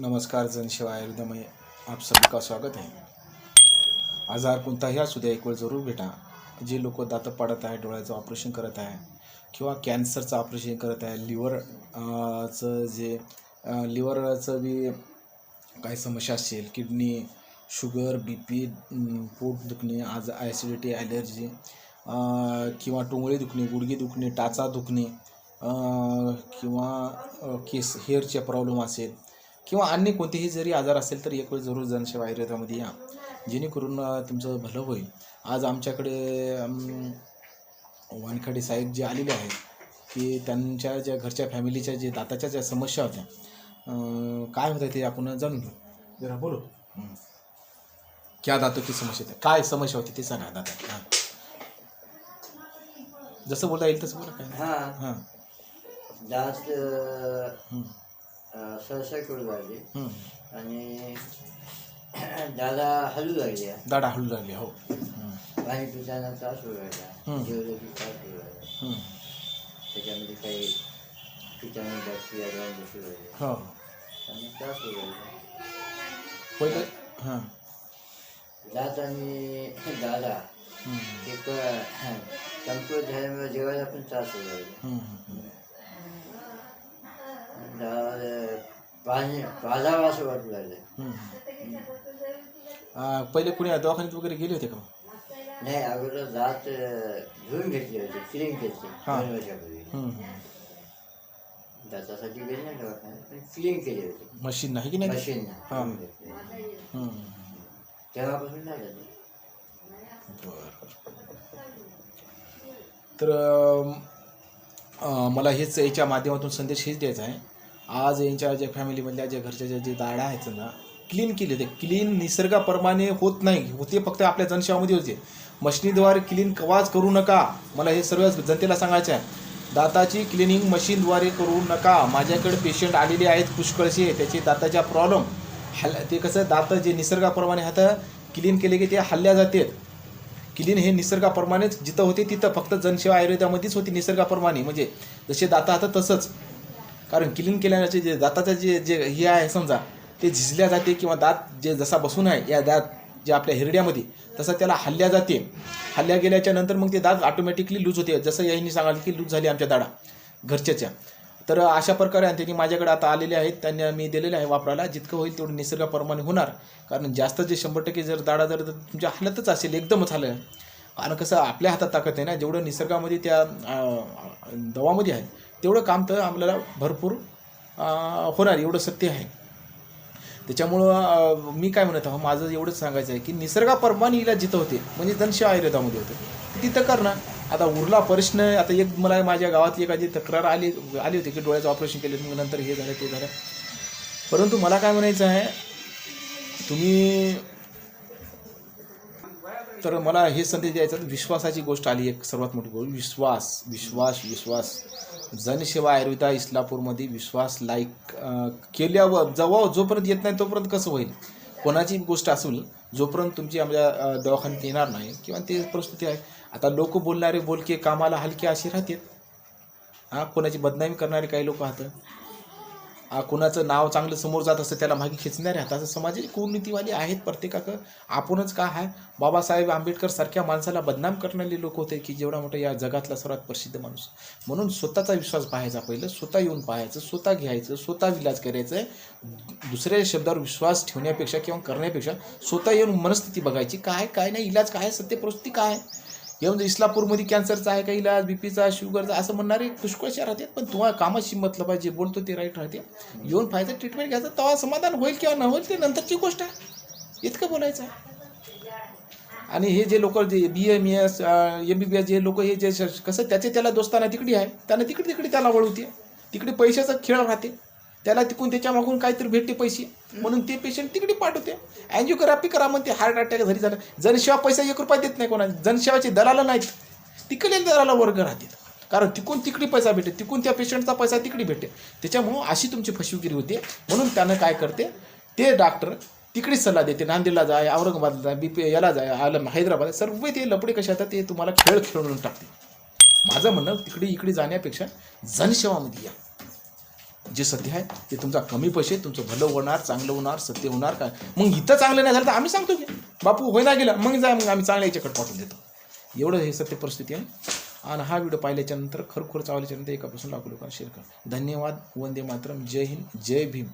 नमस्कार जनसेवा आयुर्वेदमय आप सभी का स्वागत आहे आजार कोणताही असू द्या एक वेळ जरूर भेटा। जे लोक दात पाडत आहे डोळ्याचं ऑपरेशन करत आहे किंवा कॅन्सरचं ऑपरेशन करत आहे लिव्हर चं जे लिव्हरचं बी काही समस्या असेल किडनी शुगर बी पी पोट दुखणे आज ॲसिडिटी ॲलर्जी किंवा टोंगळी दुखणे गुडघे दुखणे टाचा दुखणे किंवा केस हेअरचे प्रॉब्लेम असेल किंवा अन्य कोणतेही जरी आजार असेल तर एक वेळ जरूर जनसेवा आयुर्वेदामध्ये या. जेणेकरून तुमचं भलं होईल. आज आमच्याकडे वानखडे साहेब जे आलेले आहेत की त्यांच्या ज्या घरच्या फॅमिलीच्या जे दाताच्या ज्या समस्या होत्या काय होत्या ते आपण जाणून घेऊ. जरा बोलो. क्या दातो की समस्या होत्या? काय समस्या होती ते सांगा दाता हां. जसं बोलता येईल तसं बोला. काय हा. हां. जास्त सहसा करू लागली. आणि दादा हलू लागल्या दाढा हलू लागली हो. पाणी पिताना त्रास होऊ लागला. हं. की त्रास होऊ लागला. त्याच्यामध्ये काही पिताना बॅक्टेरिया जाऊन बसू लागले हो. आणि त्रास होऊ लागला. हां. दात आणि दादा हं, ते कमकुवत झाल्यामुळे जेवायला पण त्रास होऊ लागला. दादा पाणी पाजावं असं वाटू लागलं. आ, पहिले कुणी दवाखान्यात वगैरे गेले होते का नाही अगोदर दात अं, धुवून घेतली होती क्लीन हा. दोन वर्षापूर्वी. दातासाठी गेले नाही दवाखान्यात पण क्लीन केली होती मशीन नाही की नाही मशीन हा. घेतली हं. तेव्हापासून झालं ते. बरं तर अं, मला हेच याच्या माध्यमातून संदेश हेच द्यायचा आहे आज यांच्या ज्या फॅमिलीमधल्या ज्या घरच्या ज्या जे दाड्या आहेत ना क्लीन केले ते क्लीन निसर्गाप्रमाणे होत नाही. होते फक्त आपल्या जनसेवामध्ये होते. मशिनीद्वारे क्लीन कवाच करू नका. मला हे सर्व जनतेला सांगायचं आहे. दाताची क्लिनिंग मशीनद्वारे करू नका. माझ्याकडे पेशंट आलेले आहेत पुष्कळसे त्याचे दाताच्या प्रॉब्लेम हल ते कसं दात जे निसर्गाप्रमाणे हात क्लीन केले की ते हल्ल्या जातात क्लीन हे निसर्गाप्रमाणेच जिथं होते तिथं फक्त जनसेवा आयुर्वेदामध्येच होती निसर्गाप्रमाणे. म्हणजे जसे दाता हातात तसंच. कारण क्लीन केल्याचे जे दाताचं जे जे हे आहे समजा ते झिजल्या जाते किंवा दात जे जसा बसून आहे या दात जे आपल्या हिरड्यामध्ये तसं त्याला हल्ल्या जाते. हल्ल्या गेल्याच्यानंतर मग ते दात ऑटोमॅटिकली लूज होते. जसं यांनी सांगाल की लूज झाली आमच्या दाडा घरच्याच्या. तर अशा प्रकारे आणि त्यांनी माझ्याकडे आता आलेले आहेत. त्यांनी मी दिलेले आहे वापरायला. जितकं होईल तेवढं निसर्गाप्रमाणे होणार. कारण जास्त जे शंभर टक्के जर दाडा जर तुमच्या हालतच असेल एकदमच हाल कारण कसं आपल्या हातात ताकद आहे ना. जेवढं निसर्गामध्ये त्या दवामध्ये आहे तेवढं काम तर आपल्याला भरपूर होणार एवढं सत्य आहे. त्याच्यामुळं मी काय म्हणत आहो माझं एवढंच सांगायचं आहे की निसर्गाप्रमाणे हिला जिथं होते म्हणजे धनश आयुर्वेदामध्ये होते. तिथं कर ना. आता उरला प्रश्न आता एक मला माझ्या गावात एखादी तक्रार आली आली होती की डोळ्याचं ऑपरेशन केलं मग नंतर हे झालं ते झालं. परंतु मला काय म्हणायचं आहे तुम्ही तर मला हे संदेश द्यायचा तर विश्वासाची गोष्ट आली एक सर्वात मोठी गोष्ट विश्वास विश्वास विश्वास. जनसेवा आयुर्वेदा इस्लापूरमध्ये विश्वास लाईक केल्यावर जेव्हा जोपर्यंत येत नाही तोपर्यंत कसं होईल? कोणाची गोष्ट असून जोपर्यंत तुमची आमच्या दवाखान्यात येणार नाही किंवा ते परिस्थिती आहे आता लोक बोलणारे बोलके कामाला हलके असे राहतात. हां कोणाची बदनामी करणारे काही लोक राहतात. कुणाचं नाव चांगलं समोर जात असतं त्याला मागे खेचणारे हाताचं असं समाजाची कुनीतीवाली आहेत प्रत्येकाकं आपणच काय आहे? बाबासाहेब आंबेडकर सारख्या माणसाला बदनाम करणारे लोक होते की जेवढा मोठा या जगातला सर्वात प्रसिद्ध माणूस. म्हणून स्वतःचा विश्वास पाहायचा पहिलं स्वतः येऊन पाहायचं स्वतः घ्यायचं स्वतः विलाज करायचं. दुसऱ्या शब्दावर विश्वास ठेवण्यापेक्षा किंवा करण्यापेक्षा स्वतः येऊन मनस्थिती बघायची. काय काय नाही इलाज काय सत्य परिस्थिती काय आहे? म्हणजे येऊन इस्लापूरमध्ये कॅन्सरचा आहे का इलाज बीपीचा शुगरचा असं म्हणणारे पुष्कळशा राहतात. पण तुम्हाला कामाशी मतलब आहे जे बोलतो ते राईट राहते. येऊन फायदा ट्रीटमेंट घ्यायचं तेव्हा समाधान होईल किंवा न होईल ते नंतरची गोष्ट आहे. इतकं बोलायचं आहे. आणि हे जे लोक जे B M S M B B S जे लोक हे जे श- कसं त्याचे त्याला दोस्ताना तिकडे आहे त्यांना तिकडे तिकडे त्याला वळवते. तिकडे पैशाचा खेळ राहते. त्याला तिकून त्याच्या मागून काहीतरी भेटते पैसे. म्हणून ते पेशंट तिकडे पाठवते. अँजिओग्राफी करा म्हणते हार्ट अटॅक घरी झालं. जनसेवा पैसा एक रुपया देत नाही कोणा जनसेवाचे दलाला नाहीत. तिकडे दलाला वर्ग राहतात. कारण तिकून तिकडे पैसा भेटेल तिकून त्या पेशंटचा पैसा तिकडे भेटेल त्याच्यामुळं अशी तुमची फसवेगिरी होते. म्हणून त्यानं काय करते ते डॉक्टर तिकडेच सल्ला देते. नांदेडला जाय औरंगाबादला जाय बी पी याला जाय आलं हैदराबाद. सर्व ते लपडे कसे येतात ते तुम्हाला खेळ खेळून टाकते. माझं म्हणणं तिकडे इकडे जाण्यापेक्षा जनसेवामध्ये या. जे सत्य आहे ते तुमचा कमी पैसे तुमचं भलं होणार चांगलं होणार सत्य होणार काय मग इथं चांगलं नाही झालं तर आम्ही सांगतो की बापू होईना गेला मग जा मग आम्ही चांगल्या याच्याकडे पाठवून देतो. एवढं हे सत्य परिस्थिती आहे. आणि हा व्हिडिओ पाहिल्याच्यानंतर खरोखर एकापासून लाखो लोकांना शेअर करा. धन्यवाद वंदे मातरम जय हिंद जय भीम.